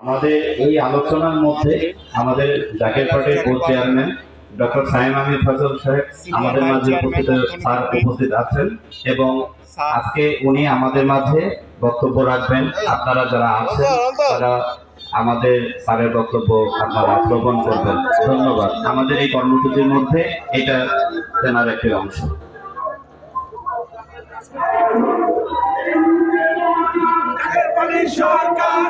আমাদের এই আলোচনার মধ্যে আমাদের জাকের পার্টির board chairman doctor Saim Amir Fazal সাহেব আমাদের মাঝে উপস্থিত, স্যার উপস্থিত আছেন এবং আজকে উনি আমাদের মাঝে বক্তব্য রাখবেন। আপনারা যারা আছেন, তারা আমাদের স্যারের বক্তব্য আপনারা শ্রবণ করবেন। ধন্যবাদ। আমাদের এই কর্মসূচির মধ্যে এটা তেনার একটি অংশ। সরকার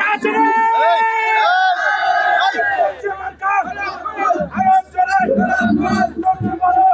কাছে রে আমার কাছে আরও চলে বলো